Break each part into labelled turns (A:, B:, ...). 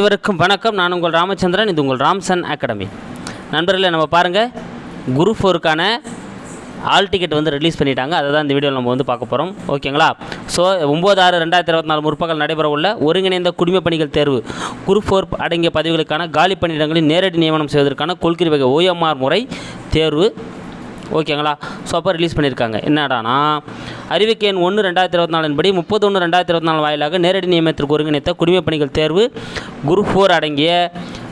A: அனைவருக்கும் வணக்கம். நான் உங்கள் ராமச்சந்திரன் இது உங்கள் ராம்சன் அகாடமி. நண்பர்களே நம்ம பாருங்கள் குரு ஃபோருக்கான ஆல் டிக்கெட் வந்து ரிலீஸ் பண்ணிட்டாங்க. அதை தான் இந்த வீடியோவில் நம்ம வந்து பார்க்க போகிறோம் ஓகேங்களா? ஸோ ஒம்பது ஆறு ரெண்டாயிரத்தி இருபத்தி நாலு முற்பகல் நடைபெற உள்ள ஒருங்கிணைந்த குடிமைப் பணிகள் தேர்வு குரு ஃபோர் அடங்கிய பதவிகளுக்கான காலி பணியிடங்களில் நேரடி நியமனம் செய்வதற்கான கொள்கை வகை ஓஎம்ஆர் முறை தேர்வு ஓகேங்களா? ஸோ அப்போ ரிலீஸ் பண்ணியிருக்காங்க என்னடானா அறிவிக்கை எண் ஒன்று ரெண்டாயிரத்தி இருபத்தி நாலின் படி முப்பது ஒன்று ரெண்டாயிரத்தி இருபத்தி நாலு வாயிலாக நேரடி நியமனத்திற்கு ஒருங்கிணைத்த குடிமைப் பணிகள் தேர்வு குரு ஃபோர் அடங்கிய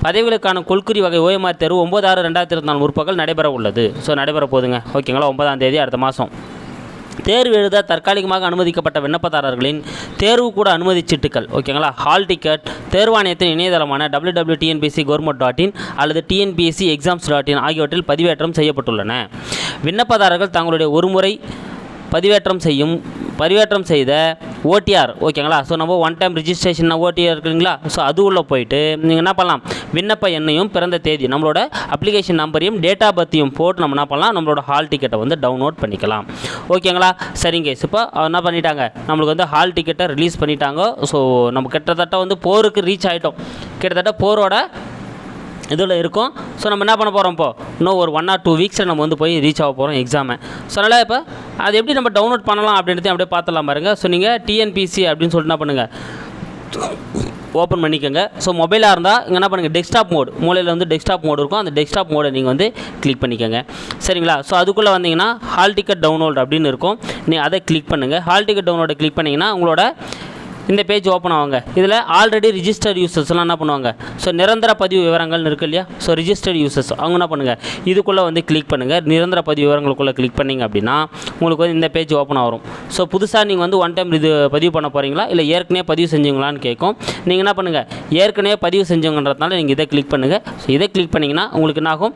A: பதவிகளுக்கான கொள்குறி வகை ஓஎம்ஆர் தேர்வு ஒம்பது ஆறு ரெண்டாயிரத்தி இருபத்தி நாலு முற்பகல் நடைபெற உள்ளது ஸோ நடைபெற போதுங்க ஓகேங்களா? ஒன்பதாம் தேதி அடுத்த மாதம் தேர்வு எழுத தற்காலிகமாக அனுமதிக்கப்பட்ட விண்ணப்பதாரர்களின் தேர்வு கூட அனுமதி சீட்டுகள் ஓகேங்களா? ஹால் டிக்கெட் தேர்வாணையத்தின் இணையதளமான W W TNPC government dot in அல்லது டிஎன்பிஎஸ்சி எக்ஸாம்ஸ் டாட் இன் ஆகியவற்றில் பதிவேற்றம் செய்யப்பட்டுள்ளன. விண்ணப்பதாரர்கள் தங்களுடைய ஒருமுறை பதிவேற்றம் செய்யும் பதிவேற்றம் செய்த ஓடிஆர் ஓகேங்களா? ஸோ நம்ம ஒன் டைம் ரிஜிஸ்ட்ரேஷன் ஓடிஆர் இருக்குங்களா ஸோ அது உள்ளே போயிட்டு நீங்கள் என்ன பண்ணலாம்? விண்ணப்ப எண்ணையும் பிறந்த தேதி நம்மளோட அப்ளிகேஷன் நம்பரையும் டேட் ஆஃப் பர்த்தையும் போட்டு நம்ம என்ன பண்ணலாம்? நம்மளோட ஹால் டிக்கெட்டை வந்து டவுன்லோட் பண்ணிக்கலாம். ஓகேங்களா? சரிங்க இப்போ என்ன பண்ணிட்டாங்க? நம்மளுக்கு வந்து ஹால் டிக்கெட்டை ரிலீஸ் பண்ணிட்டாங்க. ஸோ நம்ம கிட்டத்தட்ட வந்து போருக்கு ரீச் ஆகிட்டோம் கிட்டத்தட்ட போரோட இதில் இருக்கும். ஸோ நம்ம என்ன பண்ண போகிறோம் இப்போ? இன்னும் ஒரு ஒன் ஆர் டூ வீக்ஸில் நம்ம வந்து போய் ரீச் ஆக போகிறோம் எக்ஸாமை ஸோ அதனால் இப்போ அது எப்படி நம்ம டவுன்லோட் பண்ணலாம் அப்படின்றதையும் அப்படியே பார்த்துலாம் பாருங்கள் ஸோ நீங்கள் டிஎன்பிசி அப்படின்னு சொல்லிட்டு என்ன பண்ணுங்கள் ஓப்பன் பண்ணிக்கோங்க. ஸோ மொபைலாக இருந்தால் இங்கே என்ன பண்ணுங்கள் டெஸ்க்டாப் மோடு மூலையில் வந்து டெஸ்க்டாப் மோடு இருக்கும். அந்த டெஸ்க்டாப் மோடை நீங்கள் வந்து கிளிக் பண்ணிக்கோங்க. சரிங்களா? ஸோ அதுக்குள்ளே வந்தீங்கன்னா ஹால் டிக்கெட் டவுன்லோட் அப்படின்னு இருக்கும். நீ அதை கிளிக் பண்ணுங்கள் ஹால் டிக்கெட் டவுன்லோடை கிளிக் பண்ணிங்கன்னா உங்களோட இந்த பேஜ் ஓப்பன் ஆகுங்க இதில் ஆல்ரெடி ரிஜிஸ்டர்ட் யூசர்ஸ்லாம் என்ன பண்ணுவாங்க? ஸோ நிரந்தர பதிவு விவரங்கள்னு இருக்கு இல்லையா? ஸோ ரிஜிஸ்டர்ட் யூசர்ஸ் அவங்க என்ன பண்ணுங்கள் இதுக்குள்ளே வந்து கிளிக் பண்ணுங்கள் நிரந்தர பதிவு விவரங்களுக்குள்ளே கிளிக் பண்ணிங்க அப்படின்னா உங்களுக்கு வந்து இந்த பேஜ் ஓப்பன் ஆகும். ஸோ புதுசாக நீங்கள் வந்து ஒன் டைம் இது பதிவு பண்ண போகிறீங்களா இல்லை ஏற்கனவே பதிவு செஞ்சீங்களான்னு கேட்கும். நீங்கள் என்ன பண்ணுங்கள் ஏற்கனவே பதிவு செஞ்சவங்கன்றதுனால நீங்கள் இதை கிளிக் பண்ணுங்கள் ஸோ இதை கிளிக் பண்ணிங்கன்னா உங்களுக்கு என்ன ஆகும்?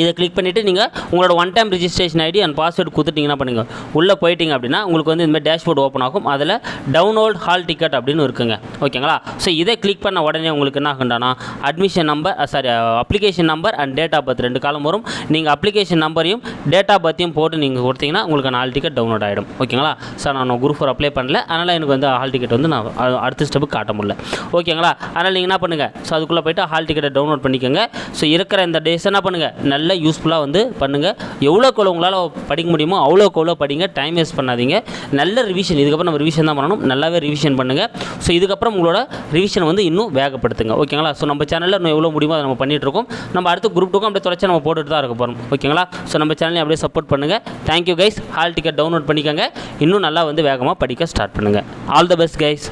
A: இதை கிளிக் பண்ணிவிட்டு நீங்கள் உங்களோட one time registration ID and password கொடுத்துட்டிங்கன்னா பண்ணுங்கள் உள்ளே போயிட்டிங்க அப்படின்னா உங்களுக்கு வந்து இந்த டேஷ்போர்டு ஓப்பன் ஆகும். அதில் டவுன்லோட் ஹால் டிக்கெட் அப்படின்னு இருக்குங்க. ஓகேங்களா ஸோ இதை கிளிக் பண்ண உடனே உங்களுக்கு என்ன ஆகுண்டானா admission number sorry application number and date of birth ரெண்டு காலம் வரும். நீங்கள் அப்ளிகேஷன் நம்பரையும் டேட் ஆஃப் பர்த்தையும் போட்டு நீங்கள் கொடுத்தீங்கன்னா உங்களுக்கு ஹால் டிக்கெட் டவுன்லோட் ஆகிடும் ஓகேங்களா சார் நான் குரூப் ஃபோர் அப்ளை பண்ணல. அதனால் எனக்கு வந்து ஹால் டிக்கெட் வந்து நான் அடுத்த ஸ்டெப்புக்கு காட்ட முடியல. ஓகேங்களா அதனால் நீங்கள் என்ன பண்ணுங்கள் ஸோ அதுக்குள்ளே போயிட்டு ஹால் டிக்கெட்டை டவுன்லோட் பண்ணிக்கோங்க. ஸோ இருக்கிற இந்த டேஸ் என்ன பண்ணுங்கள் நல்ல யூஸ்ஃபுல்லாக வந்து பண்ணுங்கள் எவ்வளோக்கு எவ்வளோ உங்களால் படிக்க முடியுமோ அவ்வளோக்கு அவ்வளோ படிங்க. டைம் வேஸ்ட் பண்ணாதீங்க. நல்ல ரிவிஷன் இதுக்கப்புறம் நம்ம ரிவிஷன் தான் பண்ணணும். நல்லாவே ரிவிஷன் பண்ணுங்கள் ஸோ இதுக்கப்புறம் உங்களோட ரிவிஷனை வந்து இன்னும் வேகப்படுத்துங்க. ஓகேங்களா ஸோ நம்ம சேனலில் இன்னும் எவ்வளோ முடியுமோ அதை நம்ம பண்ணிட்டு இருக்கோம். நம்ம அடுத்த குரூப் டூக்கும் அப்படியே தொடர்ச்சி நம்ம போட்டுட்டு தான் இருக்க போகிறோம் ஓகேங்களா ஸோ நம்ம சேனலையும் அப்படியே சப்போர்ட் பண்ணுங்கள் thank you guys hall ticket download பண்ணிக்கோங்க. இன்னும் நல்லா வந்து வேகமாக படிக்க ஸ்டார்ட் பண்ணுங்கள் ஆல் த பெஸ்ட் கைஸ்